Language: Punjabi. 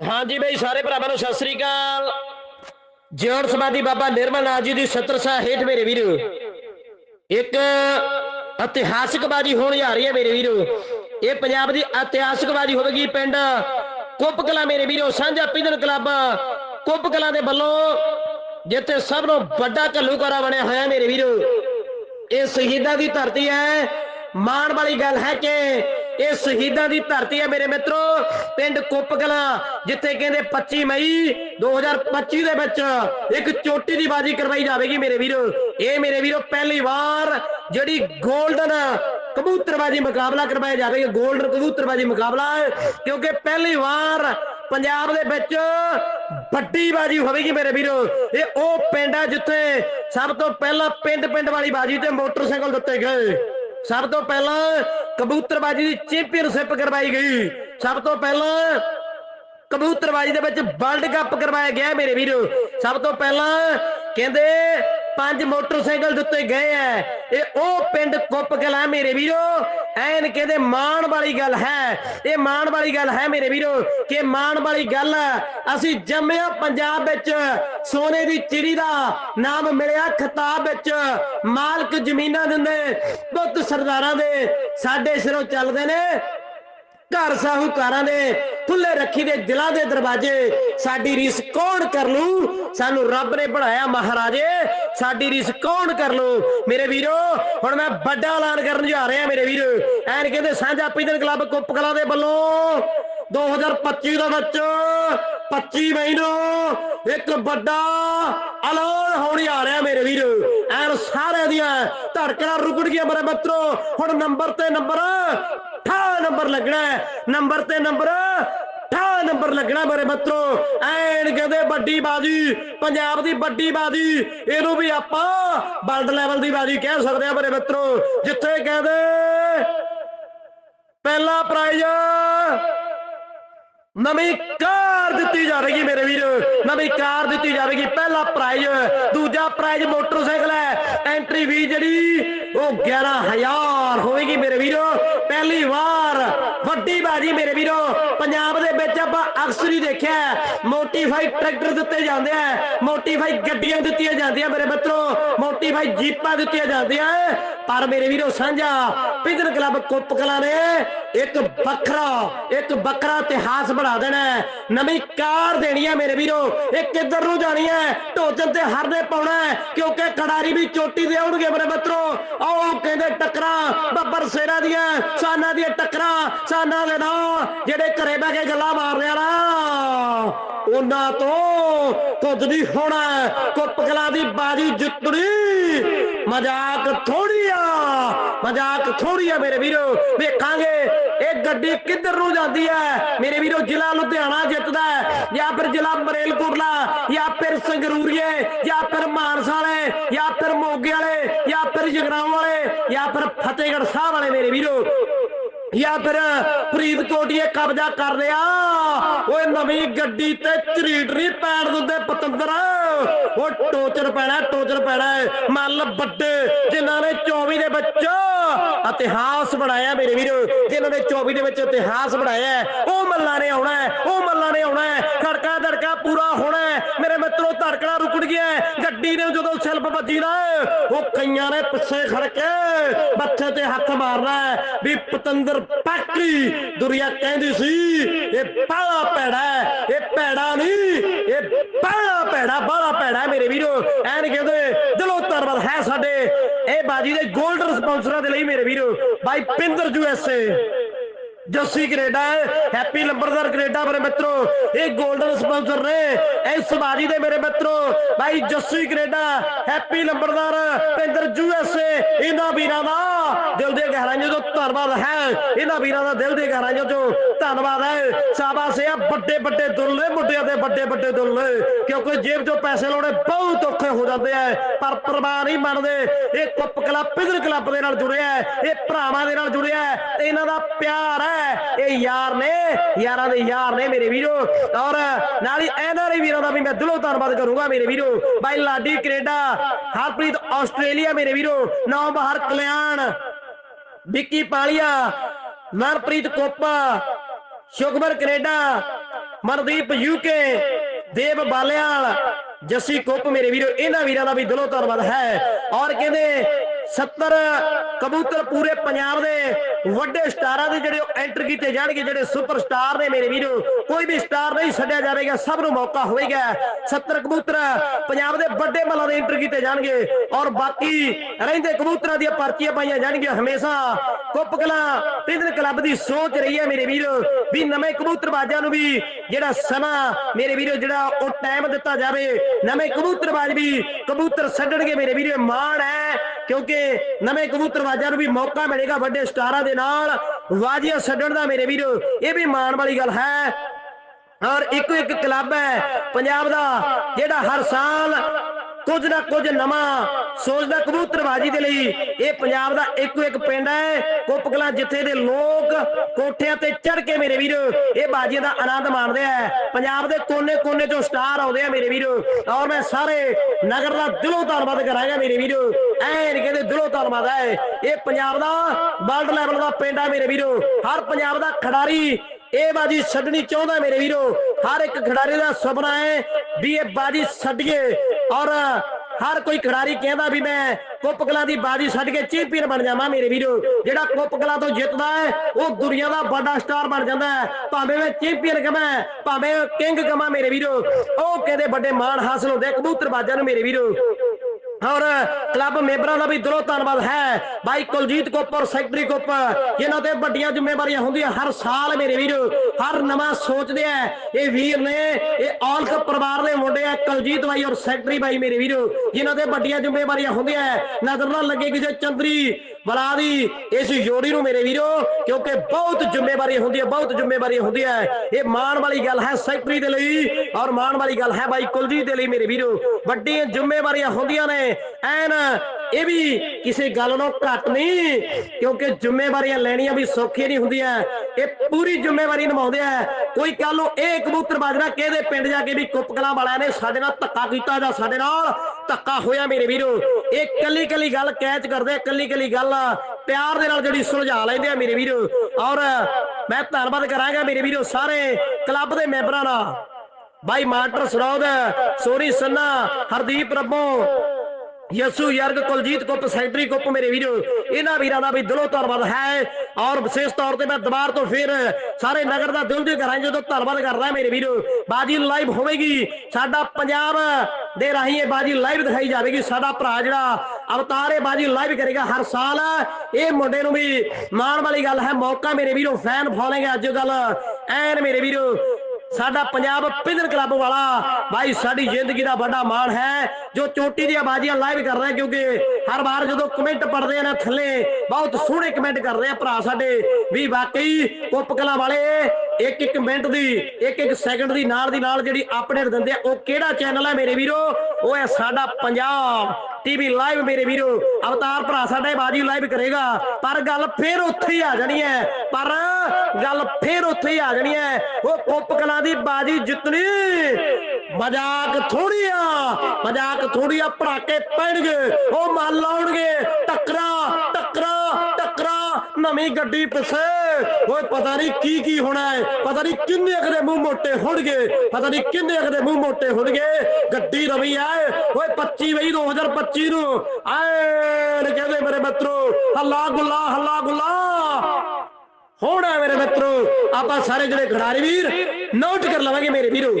ਹਾਂਜੀ ਬਈ, ਸਾਰੇ ਭਰਾਵਾਂ ਨੂੰ ਸਤਿ ਸ੍ਰੀ ਅਕਾਲ। ਜਿਉਣ ਸਮਾਧੀ ਬਾਬਾ ਨਿਰਮਲ ਨਾਥ ਜੀ ਦੀ 70 ਸਾਹ ਹੇਠ ਮੇਰੇ ਵੀਰੋ। ਇੱਕ ਇਤਿਹਾਸਕ ਬਾਜੀ ਹੋਣ ਜਾ ਰਹੀ ਹੈ ਮੇਰੇ ਵੀਰੋ। ਇਹ ਪੰਜਾਬ ਦੀ ਇਤਿਹਾਸਕ ਬਾਜੀ ਹੋਵੇਗੀ ਪਿੰਡ ਕੁੱਪ ਕਲਾਂ ਮੇਰੇ ਵੀਰੋ, ਸਾਂਝਾ ਪਿੰਜਨ ਕਲੱਬ ਕੁੱਪ ਕਲਾਂ ਦੇ ਵੱਲੋਂ, ਜਿੱਥੇ ਸਭ ਨੂੰ ਵੱਡਾ ਘੱਲੂਕਾਰਾ ਬਣਿਆ ਹੋਇਆ ਮੇਰੇ ਵੀਰੋ। ਇਹ ਸ਼ਹੀਦਾਂ ਦੀ ਧਰਤੀ ਹੈ। ਮਾਣ ਵਾਲੀ ਗੱਲ ਹੈ ਕਿ ਇਹ ਸ਼ਹੀਦਾਂ ਦੀ ਧਰਤੀ ਹੈ ਮੇਰੇ ਮਿੱਤਰੋ, ਪਿੰਡ ਕੁੱਪਕਲਾ, ਜਿੱਥੇ ਕਹਿੰਦੇ 25 ਮਈ 2025 ਦੇ ਵਿੱਚ ਇੱਕ ਚੋਟੀ ਦੀ ਬਾਜੀ ਕਰਵਾਈ ਜਾਵੇਗੀ ਮੇਰੇ ਵੀਰੋ। ਇਹ ਮੇਰੇ ਵੀਰੋ ਪਹਿਲੀ ਵਾਰ ਜਿਹੜੀ 골ਡਨ ਕਬੂਤਰਬਾਜੀ ਮੁਕਾਬਲਾ ਕਰਵਾਇਆ ਜਾਵੇਗਾ 골ਡਨ ਕਬੂਤਰਬਾਜੀ ਮੁਕਾਬਲਾ, ਕਿਉਂਕਿ ਪਹਿਲੀ ਵਾਰ ਪੰਜਾਬ ਦੇ ਵਿੱਚ ਵੱਡੀ ਬਾਜੀ ਹੋਵੇਗੀ ਮੇਰੇ ਵੀਰੋ। ਇਹ ਉਹ ਪਿੰਡ ਹੈ ਜਿੱਥੇ ਸਭ ਤੋਂ ਪਹਿਲਾਂ ਪਿੰਡ ਪਿੰਡ ਵਾਲੀ ਬਾਜੀ ਤੇ ਮੋਟਰਸਾਈਕਲ ਦਿੱਤੇ ਗਏ। ਸਭ ਤੋਂ ਪਹਿਲਾਂ ਕਬੂਤਰਬਾਜੀ ਦੀ ਚੈਂਪੀਅਨਸ਼ਿਪ ਕਰਵਾਈ ਗਈ। ਸਭ ਤੋਂ ਪਹਿਲਾਂ ਕਬੂਤਰਬਾਜੀ ਦੇ ਵਿੱਚ ਵਰਲਡ ਕੱਪ ਕਰਵਾਇਆ ਗਿਆ ਮੇਰੇ ਵੀਰੋ। ਸਭ ਤੋਂ ਪਹਿਲਾਂ ਕਹਿੰਦੇ ਪੰਜ ਮੋਟਰਸਾਈਕਲ ਦਿੱਤੇ ਗਏ ਐ। ਇਹ ਉਹ ਪਿੰਡ ਕੁੱਪ ਕਲਾ ਮੇਰੇ ਵੀਰੋ। ਐਨ ਕਹਿੰਦੇ ਮਾਣ ਵਾਲੀ ਗੱਲ ਹੈ। ਇਹ ਮਾਣ ਵਾਲੀ ਗੱਲ ਹੈ ਮੇਰੇ ਵੀਰੋ ਕਿ ਮਾਣ ਵਾਲੀ ਗੱਲ ਅਸੀਂ ਜੰਮਿਆ ਪੰਜਾਬ ਵਿੱਚ। ਸੋਨੇ ਦੀ ਚਿੜੀ ਦਾ ਨਾਮ ਮਿਲਿਆ ਖਿਤਾਬ ਵਿੱਚ। ਮਾਲਕ ਜ਼ਮੀਨਾਂ ਦਿੰਦੇ ਪੁੱਤ ਸਰਦਾਰਾਂ ਦੇ। ਸਾਡੇ ਸਿਰੋਂ ਚੱਲਦੇ ਨੇ। ਘਰ ਸਾਹੂਕਾਰਾਂ ਦੇ ਖੁੱਲੇ ਰੱਖੀ ਦੇ ਦਿਲਾਂ ਦੇ ਦਰਵਾਜ਼ੇ, ਸਾਡੀ ਰੀਸ ਕੌਣ ਕਰ ਲੂ? ਸਾਨੂੰ ਰੱਬ ਨੇ ਬਣਾਇਆ ਮਹਾਰਾਜੇ, ਸਾਡੀ ਰੀਸ ਕੌਣ ਕਰ ਲੂ? ਮੇਰੇ ਵੀਰੋ, ਹੁਣ ਮੈਂ ਵੱਡਾ ਐਲਾਨ ਕਰਨ ਜਾ ਰਿਹਾ ਮੇਰੇ ਵੀਰੋ। ਐਨ ਕਹਿੰਦੇ ਸਾਂਝਾ ਪੀਦਨ ਕਲੱਬ ਕੁੱਪ ਕਲਾ ਦੇ ਵੱਲੋਂ। 2025 ਦੇ ਵਿੱਚ 25 ਮਈ ਨੂੰ ਇੱਕ ਵੱਡਾ ਐਲਾਨ ਹੋਣ ਜਾ ਰਿਹਾ ਮੇਰੇ ਵੀਰ। ਐਨ ਸਾਰਿਆਂ ਦੀਆਂ ਧੜਕਣਾਂ ਰੁਕੜ ਗਈਆਂ ਮੇਰੇ ਮਿੱਤਰੋ। ਹੁਣ ਨੰਬਰ ਤੇ ਨੰਬਰ ਨੰਬਰ ਲੱਗਣਾ ਹੈ। ਨੰਬਰ ਤੇ ਨੰਬਰ 18 ਨੰਬਰ ਲੱਗਣਾ ਮੇਰੇ ਮਿੱਤਰੋ। ਐਨ ਕਹਿੰਦੇ ਵੱਡੀ ਬਾਜੀ, ਪੰਜਾਬ ਦੀ ਵੱਡੀ ਬਾਜੀ, ਇਹਨੂੰ ਵੀ ਆਪਾਂ ਵਰਲਡ ਲੈਵਲ ਦੀ ਬਾਜੀ ਕਹਿ ਸਕਦੇ ਆ ਮੇਰੇ ਮਿੱਤਰੋ। ਜਿੱਥੇ ਕਹਿੰਦੇ, ਪਹਿਲਾ ਪ੍ਰਾਈਜ਼ ਨਵੀਂ ਕਾਰ ਦਿੱਤੀ ਜਾਵੇਗੀ ਮੇਰੇ ਵੀਰ। ਨਵੀਂ ਕਾਰ ਦਿੱਤੀ ਜਾਵੇਗੀ, ਪਹਿਲਾ ਪ੍ਰਾਈਜ਼ ਦੂਜਾ ਪ੍ਰਾਈਜ਼ ਮੋਟਰਸਾਈਕਲ ਹੈ। ਐਂਟਰੀ ਵੀ ਜਿਹੜੀ, ਉਹ 11000 ਹੋਵੇਗੀ ਮੇਰੇ ਵੀਰੋ। ਪਹਿਲੀ ਵਾਰ ਵੱਡੀ ਬਾਜੀ ਮੇਰੇ ਵੀਰੋ। ਪੰਜਾਬ ਦੇ ਵਿੱਚ ਆਪਾਂ ਅਕਸਰ ਹੀ ਦੇਖਿਆ ਮੋਟੀਫਾਈ ਟਰੈਕਟਰ ਦਿੱਤੇ ਜਾਂਦੇ ਆ, ਮੋਟੀਫਾਈ ਗੱਡੀਆਂ ਦਿੱਤੀਆਂ ਜਾਂਦੀਆਂ ਮੇਰੇ ਮਿੱਤਰੋ, ਮੋਟੀਫਾਈ ਜੀਪਾਂ ਦਿੱਤੀਆਂ ਜਾਂਦੀਆਂ। ਪਰ ਮੇਰੇ ਵੀਰੋ ਸਾਂਝਾ ਪਿੰਜਰ ਕਲੱਬ ਕੁੱਪ ਕਲਾ ਨੇ। ਇੱਕ ਵੱਖਰਾ ਇੱਕ ਵੱਖਰਾ ਇਤਿਹਾਸ ਬਣਾ ਦੇਣਾ ਨਵੀਂ ਕਾਰ ਦੇਣੀ ਹੈ ਮੇਰੇ ਵੀਰੋ। ਇਹ ਕਿੱਧਰ ਨੂੰ ਜਾਣੀ ਹੈ? ਢੋਜਨ ਤੇ ਹਰਨੇ ਪਾਉਣਾ ਕਿਉਂਕਿ ਖਿਡਾਰੀ ਵੀ ਚੋਟੀ ਦੇ ਆਉਣਗੇ ਮੇਰੇ ਮਿੱਤਰੋ। ਆਓ ਕਹਿੰਦੇ ਟੱਕਰਾਂ, ਬੱਬਰ ਸੇਰਾ ਦੀਆਂ, ਸਾਨਾਂ ਦੀਆਂ ਟੱਕਰਾਂ, ਸਾਨਾਂ ਦੇ ਨਾਲ ਜਿਹੜੇ ਘਰੇ ਬਹਿ ਕੇ ਗੱਲਾਂ ਮਾਰ ਆ ਨਾ। ਉਹਨਾਂ ਤੋਂ ਕੁਝ ਨਹੀਂ ਹੋਣਾ। ਕੁੱਪ ਕਲਾ ਦੀ ਬਾਜੀ ਜਿੱਤਣੀ। ਮਜ਼ਾਕ ਥੋੜੀ ਆ, ਮਜ਼ਾਕ ਥੋੜੀ ਆ ਮੇਰੇ ਵੀਰੋ। ਵੇਖਾਂਗੇ, ਇਹ ਗੱਡੀ ਕਿੱਧਰ ਨੂੰ ਜਾਂਦੀ ਹੈ ਮੇਰੇ ਵੀਰੋ, ਜ਼ਿਲ੍ਹਾ ਲੁਧਿਆਣਾ ਜਿੱਤਦਾ ਹੈ ਜਾਂ ਫਿਰ ਜ਼ਿਲ੍ਹਾ ਮਰੇਲਕੋਟਲਾ, ਜਾਂ ਫਿਰ ਸੰਗਰੂਰੀਏ, ਜਾਂ ਫਿਰ ਮਾਨਸਾ ਵਾਲੇ ਜਾਂ ਫਿਰ ਮੋਗੇ ਵਾਲੇ, ਜਾਂ ਫਿਰ ਜਗਰਾਉਂ ਵਾਲੇ, ਜਾਂ ਫਿਰ ਫਤਿਹਗੜ੍ਹ ਸਾਹਿਬ ਵਾਲੇ ਮੇਰੇ ਵੀਰੋ। ਜਾਂ ਫਿਰ ਫਰੀਦਕੋਟੀਏ ਕਬਜ਼ਾ ਕਰ ਲਿਆ? ਓਏ ਨਵੀਂ ਗੱਡੀ ਤੇ ਝਰੀਟ ਨਹੀਂ ਪੈਣ ਦਿੰਦੇ ਪਤੰਦਰ। ਉਹ ਟੋਚਰ ਪੈਣਾ ਟੋਚਰ ਪੈਣਾ ਮੱਲ ਵੱਡੇ, ਜਿਨ੍ਹਾਂ ਨੇ 24 ਦੇ ਵਿੱਚ ਇਤਿਹਾਸ ਬਣਾਇਆ ਮੇਰੇ ਵੀਰੋ, ਜਿਨ੍ਹਾਂ ਨੇ 24 ਦੇ ਵਿੱਚ ਇਤਿਹਾਸ ਬਣਾਇਆ ਉਹ ਮੱਲਾਂ ਨੇ ਆਉਣਾ ਉਹ ਮੱਲਾਂ ਨੇ ਆਉਣਾ ਖੜਕਾ ਧੜਕਾ ਪੂਰਾ ਹੋਣਾ ਮੇਰੇ ਮਿੱਤਰੋ, ਧੜਕਣਾ ਰੁਕੜ ਗਿਆ ਗੱਡੀ ਨੇ ਜਦੋਂ ਸਿਲਪ ਵੱਜੀ ਨਾ ਉਹ ਕਈਆਂ ਨੇ ਪਿੱਛੇ ਖੜ ਕੇ ਬੱਚੇ ਤੇ ਹੱਥ ਮਾਰਨਾ ਵੀ ਪਤੰਦਰ ਪਾਕੀ ਦੁਨੀਆ ਕਹਿੰਦੀ ਸੀ, ਇਹ ਬਾਲਾ ਪੈੜਾ ਇਹ ਪੈੜਾ ਨਹੀਂ, ਇਹ ਬਾਲਾ ਪੈੜਾ ਬਾਲਾ ਪੈੜਾ ਮੇਰੇ ਵੀਰੋ। ਐਨ ਕਹਿੰਦੇ ਦਿਲੋਂ ਧੰਨਵਾਦ ਹੈ ਸਾਡੇ, ਇਹ ਬਾਜੀ ਦੇ 골ਡਨ ਸਪਾਂਸਰਾਂ ਦੇ ਲਈ ਮੇਰੇ ਵੀਰੋ। ਬਾਈ Pinder USA Jassi Canada Happy Lambardar Canada ਮੇਰੇ ਮਿੱਤਰੋ। ਇਹ 골ਡਨ ਸਪਾਂਸਰ ਨੇ। ਇਸ ਬਾਜੀ ਦੇ ਮੇਰੇ ਮਿੱਤਰੋ। ਭਾਈ Jassi Canada Happy Lambardar Pinder USA ਇਹਨਾਂ ਵੀਰਾਂ ਦਾ ਦਿਲ ਦੇ ਗਹਿਰਾਈਆਂ ਤੋਂ ਧੰਨਵਾਦ ਹੈ। ਇਹਨਾਂ ਵੀਰਾਂ ਦਾ ਦਿਲ ਦੇ ਗਹਿਰਾਈਆਂ ਤੋਂ ਧੰਨਵਾਦ ਹੈ। ਸ਼ਾਬਾਸ਼ ਹੈ ਵੱਡੇ ਵੱਡੇ ਦੁੱਲ ਨੇ। ਮੁੰਡਿਆਂ ਦੇ ਵੱਡੇ ਵੱਡੇ ਦੁੱਲ ਨੇ। ਕਿਉਂਕਿ ਜੇਬ ਚੋਂ ਪੈਸੇ ਲਾਉਣੇ ਬਹੁਤ ਔਖੇ ਹੋ ਜਾਂਦੇ ਆ। ਪਰ ਪਰਵਾਹ ਨਹੀਂ ਮੰਨਦੇ। ਇਹ ਕੁੱਪ ਕਲੱਬ, ਪਿੰਦਰ ਕਲੱਬ ਦੇ ਨਾਲ ਜੁੜਿਆ ਹੈ। ਇਹ ਭਰਾਵਾਂ ਦੇ ਨਾਲ ਜੁੜਿਆ ਤੇ ਇਹਨਾਂ ਦਾ ਪਿਆਰ ਹੈ। ਇਹ ਯਾਰ ਨੇ, ਯਾਰਾਂ ਦੇ ਯਾਰ ਨੇ ਮੇਰੇ ਵੀਰੋ। ਔਰ ਨਾਲ ਹੀ ਇਹਨਾਂ ਦੇ ਵੀਰਾਂ ਦਾ ਵੀ ਮੈਂ ਦਿਲੋਂ ਧੰਨਵਾਦ ਕਰੂੰਗਾ ਮੇਰੇ ਵੀਰੋ। ਬਾਈ ਲਾਡੀ, ਕੈਨੇਡਾ, ਹਰਪ੍ਰੀਤ, ਆਸਟ੍ਰੇਲੀਆ ਮੇਰੇ ਵੀਰੋ। ਨੌ ਬਹਾਰ ਕਲਿਆਣ, ਵਿੱਕੀ ਪਾਲੀਆ, ਮਨਪ੍ਰੀਤ ਕੋਪਾ ਸ਼ੁਕਮਰ ਕੈਨੇਡਾ, ਮਨਦੀਪ ਯੂਕੇ, ਦੇਵ ਬਾਲਿਆਲ, ਜੱਸੀ ਕੋਪ ਮੇਰੇ ਵੀਰੋ। ਇਹਨਾਂ ਵੀਰਾਂ ਦਾ ਵੀ ਦਿਲੋਂ ਧੰਨਵਾਦ ਹੈ। ਔਰ ਕਹਿੰਦੇ 70 ਕਬੂਤਰ ਪੂਰੇ ਪੰਜਾਬ ਦੇ ਵੱਡੇ ਸਟਾਰਾਂ ਦੇ ਜਿਹੜੇ ਐਂਟਰ ਕੀਤੇ ਜਾਣਗੇ, ਜਿਹੜੇ ਸੁਪਰ ਸਟਾਰ ਨੇ ਮੇਰੇ ਵੀਰੋ। ਕੋਈ ਵੀ ਸਟਾਰ ਨਹੀਂ ਛੱਡਿਆ ਜਾਵੇਗਾ, ਸਭ ਨੂੰ ਮੌਕਾ ਹੋਵੇਗਾ। 70 ਕਬੂਤਰ ਪੰਜਾਬ ਦੇ ਵੱਡੇ ਮੱਲਾਂ ਦੇ ਐਂਟਰ ਕੀਤੇ ਜਾਣਗੇ ਔਰ ਬਾਕੀ ਰਹਿੰਦੇ ਕਬੂਤਰਾਂ ਦੀਆਂ ਪਰਚੀਆਂ ਪਾਈਆਂ ਜਾਣਗੀਆਂ। ਹਮੇਸ਼ਾ ਕੁੱਪ ਕਲਾ ਕਲੱਬ ਦੀ ਸੋਚ ਰਹੀ ਹੈ ਮੇਰੇ ਵੀਰੋ ਵੀ ਨਵੇਂ ਕਬੂਤਰਬਾਜ਼ਾਂ ਨੂੰ ਵੀ ਜਿਹੜਾ ਸਮਾਂ ਮੇਰੇ ਵੀਰੋ, ਜਿਹੜਾ ਉਹ ਟਾਈਮ ਦਿੱਤਾ ਜਾਵੇ। ਨਵੇਂ ਕਬੂਤਰਬਾਜ਼ ਵੀ ਕਬੂਤਰ ਛੱਡਣਗੇ ਮੇਰੇ ਵੀਰੋ। ਮਾਣ ਹੈ ਕਿਉਂਕਿ ਨਵੇਂ ਕਬੂਤਰਬਾਜ਼ਾਂ ਨੂੰ ਵੀ ਮੌਕਾ ਮਿਲੇਗਾ ਵੱਡੇ ਸਟਾਰਾਂ ਦੇ ਨਾਲ। ਵਾਜੀਆਂ ਛੱਡਣ ਦਾ ਮੇਰੇ ਵੀਰੋ, ਇਹ ਵੀ ਮਾਣ ਵਾਲੀ ਗੱਲ ਹੈ। ਔਰ ਇੱਕੋ ਇੱਕ ਕਲੱਬ ਹੈ ਪੰਜਾਬ ਦਾ, ਜਿਹੜਾ ਹਰ ਸਾਲ ਕੁਝ ਨਾ ਕੁਝ ਨਵਾਂ ਸੋਚਦਾ ਕਬੂਤਰਬਾਜੀ ਦੇ ਲਈ। ਇਹ ਪੰਜਾਬ ਦਾ ਇੱਕੋ ਇੱਕ ਪਿੰਡ ਹੈ, ਕੁੱਪਕਲਾ ਜਿੱਥੇ ਦੇ ਲੋਕ ਕੋਠਿਆਂ ਤੇ ਚੜ ਕੇ ਮੇਰੇ ਵੀਰੋ, ਇਹ ਬਾਜੀਆਂ ਦਾ ਆਨੰਦ ਮਾਣਦੇ ਆ। ਪੰਜਾਬ ਦੇ ਕੋਨੇ-ਕੋਨੇ ਤੋਂ ਸਟਾਰ ਆਉਂਦੇ ਆ ਮੇਰੇ ਵੀਰੋ। ਔਰ ਮੈਂ ਸਾਰੇ ਨਗਰ ਦਾ ਦਿਲੋਂ ਧੰਨਵਾਦ ਕਰਾਂਗਾ ਮੇਰੇ ਵੀਰੋ। ਐ ਕਹਿੰਦੇ ਦਿਲੋਂ ਧੰਨਵਾਦ ਹੈ। ਇਹ ਪੰਜਾਬ ਦਾ ਵਰਲਡ ਲੈਵਲ ਦਾ ਪਿੰਡ ਹੈ ਮੇਰੇ ਵੀਰੋ। ਹਰ ਪੰਜਾਬ ਦਾ ਖਿਡਾਰੀ ਇਹ ਬਾਜੀ ਛੱਡਣੀ ਚਾਹੁੰਦਾ ਮੇਰੇ ਵੀਰੋ। ਹਰ ਇੱਕ ਖਿਡਾਰੀ ਦਾ ਸੁਪਨਾ ਹੈ ਵੀ ਇਹ ਬਾਜੀ ਛੱਡੀਏ। ਔਰ ਹਰ ਕੋਈ ਖਿਡਾਰੀ ਕਹਿੰਦਾ ਵੀ ਮੈਂ ਕੁੱਪਕਲਾ ਦੀ ਬਾਜੀ ਛੱਡ ਕੇ ਚੈਂਪੀਅਨ ਬਣ ਜਾਵਾਂ ਮੇਰੇ ਵੀਰੋ। ਜਿਹੜਾ ਕੁੱਪਕਲਾ ਤੋਂ ਜਿੱਤਦਾ ਹੈ, ਉਹ ਦੁਨੀਆ ਦਾ ਵੱਡਾ ਸਟਾਰ ਬਣ ਜਾਂਦਾ ਹੈ। ਭਾਵੇਂ ਮੈਂ ਚੈਂਪੀਅਨ ਕਮਾਂ, ਭਾਵੇਂ ਕਿੰਗ ਕਮਾਂ ਮੇਰੇ ਵੀਰੋ। ਉਹ ਕਹਿੰਦੇ ਵੱਡੇ ਮਾਣ ਹਾਸਲ ਹੁੰਦੇ ਆ ਕਬੂਤਰਬਾਜ਼ਾਂ ਨੂੰ ਮੇਰੇ ਵੀਰੋ। ਔਰ ਕਲੱਬ ਮੈਂਬਰਾਂ ਦਾ ਵੀ ਦਿਲੋਂ ਧੰਨਵਾਦ ਹੈ। ਬਾਈ ਕੁਲਜੀਤ ਕੋਪ ਔਰ ਸੈਕਟਰੀ ਕੋਪ ਇਹਨਾਂ ਤੇ ਵੱਡੀਆਂ ਜ਼ਿੰਮੇਵਾਰੀਆਂ ਹੁੰਦੀਆਂ ਹਰ ਸਾਲ ਮੇਰੇ ਵੀਰ, ਹਰ ਨਵਾਂ ਸੋਚਦੇ ਆ। ਇਹ ਵੀਰ ਨੇ, ਇਹ ਔਲਖ ਪਰਿਵਾਰ ਦੇ ਮੁੰਡੇ ਆ, ਕੁਲਜੀਤ ਬਾਈ ਔਰ ਸੈਕਟਰੀ ਬਾਈ ਮੇਰੇ ਵੀਰ, ਜਿਨ੍ਹਾਂ ਤੇ ਵੱਡੀਆਂ ਜ਼ਿੰਮੇਵਾਰੀਆਂ ਹੁੰਦੀਆਂ ਨਜ਼ਰ ਨਾ ਲੱਗੇ ਕਿਸੇ ਚੰਦਰੀ ਬਲਾ ਦੀ। ਇਸ ਜੋੜੀ ਨੂੰ ਮੇਰੇ ਵੀਰੋ, ਕਿਉਂਕਿ ਬਹੁਤ ਜ਼ਿੰਮੇਵਾਰੀ ਹੁੰਦੀ ਹੈ, ਬਹੁਤ ਜ਼ਿੰਮੇਵਾਰੀ ਹੁੰਦੀ ਹੈ। ਇਹ ਮਾਣ ਵਾਲੀ ਗੱਲ ਹੈ ਸੈਕਟਰੀ ਦੇ ਲਈ ਔਰ ਮਾਣ ਵਾਲੀ ਗੱਲ ਹੈ ਬਾਈ ਕੁਲਜੀਤ ਦੇ ਲਈ ਮੇਰੇ ਵੀਰੋ। ਵੱਡੀਆਂ ਜ਼ਿੰਮੇਵਾਰੀਆਂ ਹੁੰਦੀਆਂ ਨੇ। ਐਨ ਇਹ ਵੀ ਕਿਸੇ ਗੱਲ ਨੂੰ ਘੱਟ ਨਹੀਂ, ਕਿਉਂਕਿ ਜ਼ਿੰਮੇਵਾਰੀਆਂ ਲੈਣੀਆਂ ਵੀ ਸੌਖੀਆਂ ਨਹੀਂ ਹੁੰਦੀਆਂ। ਇਹ ਪੂਰੀ ਜ਼ਿੰਮੇਵਾਰੀ ਨਿਭਾਉਂਦੇ ਆ। ਕੋਈ ਕੱਲ ਨੂੰ ਇਹ ਕਬੂਤਰ ਬਾਜਣਾ ਕਿਹਦੇ ਪਿੰਡ ਜਾ ਕੇ ਵੀ ਕੁੱਪਕਲਾ ਵਾਲਿਆਂ ਨੇ ਸਾਡੇ ਨਾਲ ਧੱਕਾ ਕੀਤਾ ਜਾਂ ਸਾਡੇ ਨਾਲ ਧੱਕਾ ਹੋਇਆ ਮੇਰੇ ਵੀਰੋ। ਇਹ ਕੱਲੀ ਕੱਲੀ ਗੱਲ ਕੈਚ ਕਰਦੇ ਕੱਲੀ ਕੱਲੀ ਗੱਲ ਪਿਆਰ ਦੇ ਨਾਲ ਜਿਹੜੀ ਸੁਲਝਾ ਲੈਂਦੇ ਆ ਮੇਰੇ ਵੀਰੋ। ਔਰ ਮੈਂ ਧੰਨਵਾਦ ਕਰਾਂਗਾ ਮੇਰੇ ਵੀਰੋ ਸਾਰੇ ਕਲੱਬ ਦੇ ਮੈਂਬਰਾਂ ਦਾ। ਬਾਈ ਮਾਸਟਰ ਸਰੋਦ ਸੋਰੀ ਸੰਨਾ, ਹਰਦੀਪ ਰੱਬੋ, ਯਸੂ ਯਰਗ, ਕੁਲਜੀਤ ਕੁੱਪ ਸੈਂਟਰੀ ਕੁੱਪ ਮੇਰੇ ਵੀਰੋ। ਇਹਨਾਂ ਵੀਰਾਂ ਦਾ ਵੀ ਦਿਲੋਂ ਧੰਨਵਾਦ ਹੈ। ਔਰ ਵਿਸ਼ੇਸ਼ ਤੌਰ ਤੇ ਮੈਂ ਦੁਬਾਰ ਤੋਂ ਫਿਰ ਸਾਰੇ ਨਗਰ ਦਾ ਦਿਲ ਦੇ ਘਰਾਂ ਜਦੋਂ ਧੰਨਵਾਦ ਕਰਦਾ ਮੇਰੇ ਵੀਰੋ। ਬਾਜੀ ਲਾਈਵ ਹੋਵੇਗੀ। ਸਾਡਾ ਪੰਜਾਬ ਦੇ ਰਾਹੀਂ ਇਹ ਬਾਜੀ ਲਾਈਵ ਦਿਖਾਈ ਜਾਵੇਗੀ। ਸਾਡਾ ਭਰਾ ਜਿਹੜਾ ਅਵਤਾਰ ਇਹ ਬਾਜੀ ਲਾਈਵ ਕਰੇਗਾ ਹਰ ਸਾਲ। ਇਹ ਮੁੰਡੇ ਨੂੰ ਵੀ ਮਾਣ ਵਾਲੀ ਗੱਲ ਹੈ। ਮੌਕਾ ਮੇਰੇ ਵੀਰੋ ਫੈਨ ਫੋਲੋਇੰਗ ਅੱਜ ਗੱਲ ਐਨ ਮੇਰੇ ਵੀਰੋ ਸਾਡਾ ਪੰਜਾਬ ਪਿੰਦਰ ਕਲੱਬ ਵਾਲਾ ਭਾਈ ਸਾਡੀ ਜ਼ਿੰਦਗੀ ਦਾ ਵੱਡਾ ਮਾਣ ਹੈ, ਜੋ ਚੋਟੀ ਦੀਆਂ ਬਾਜ਼ੀਆਂ ਲਾਈਵ ਕਰ ਰਹੇ ਕਿਉਂਕਿ ਹਰ ਵਾਰ ਜਦੋਂ ਕਮੈਂਟ ਪੜਦੇ ਆ ਨਾ ਥੱਲੇ, ਬਹੁਤ ਸੋਹਣੇ ਕਮੈਂਟ ਕਰਦੇ ਆ ਭਰਾ ਸਾਡੇ। ਵੀ ਵਾਕਈ ਕੁੱਪ ਵਾਲੇ, ਇੱਕ ਇੱਕ ਮਿੰਟ ਦੀ, ਇੱਕ ਇੱਕ ਸੈਕਿੰਡ ਦੀ, ਨਾਲ ਦੀ ਨਾਲ ਜਿਹੜੀ ਅਪਡੇਟ ਦਿੰਦੇ ਆ, ਉਹ ਕਿਹੜਾ ਚੈਨਲ ਹੈ ਮੇਰੇ ਵੀਰੋ? ਉਹ ਹੈ ਸਾਡਾ ਪੰਜਾਬ ਟੀਵੀ ਲਾਈਵ ਮੇਰੇ ਵੀਰੋ। ਅਵਤਾਰ ਭਰਾ ਸਾਡਾ ਬਾਜੀ ਲਾਈਵ ਕਰੇਗਾ, ਪਰ ਗੱਲ ਫੇਰ ਉੱਥੇ ਹੀ ਆ ਜਾਣੀ ਹੈ। ਪਰ ਗੱਲ ਫੇਰ ਉੱਥੇ ਹੀ ਆ ਜਾਣੀ ਹੈ ਉਹ ਕੁੱਪ ਕਲਾ ਦੀ ਬਾਜੀ ਜਿੱਤਣੀ। ਮਜ਼ਾਕ ਥੋੜੀ ਆ। ਮਜ਼ਾਕ ਥੋੜੀ ਆ, ਪੜਾਕੇ ਪੈਣਗੇ। ਉਹ ਮੱਲ ਲਾਉਣਗੇ। ਟੱਕਰਾ ਟੱਕਰਾ ਟੱਕਰਾ। ਨਵੀਂ ਗੱਡੀ ਪਿੱਛੇ। ਓਏ ਪਤਾ ਨਹੀਂ ਕੀ ਕੀ ਹੋਣਾ ਹੈ ਪਤਾ ਨਹੀਂ ਕਿੰਨੇ ਅਗਦੇ ਮੂੰਹ ਮੋਟੇ ਹੋਣਗੇ। ਪਤਾ ਨਹੀਂ ਕਿੰਨੇ ਅਗਦੇ ਮੂੰਹ ਮੋਟੇ ਹੋਣਗੇ। ਗੱਡੀ ਰਵੀ ਆਏ ਓਏ 25 ਵਈ 2025 ਨੂੰ। ਆਏ ਕਹਿੰਦੇ ਮੇਰੇ ਮਿੱਤਰੋ। ਹੱਲਾ ਗੁੱਲਾ ਹੱਲਾ ਗੁੱਲਾ। ਹੋਣਾ ਮੇਰੇ ਮਿੱਤਰੋ ਆਪਾਂ ਸਾਰੇ ਜਿਹੜੇ ਖਿਡਾਰੀ ਵੀਰ ਨੋਟ ਕਰ ਲਵਾਂਗੇ ਮੇਰੇ ਵੀਰੋ।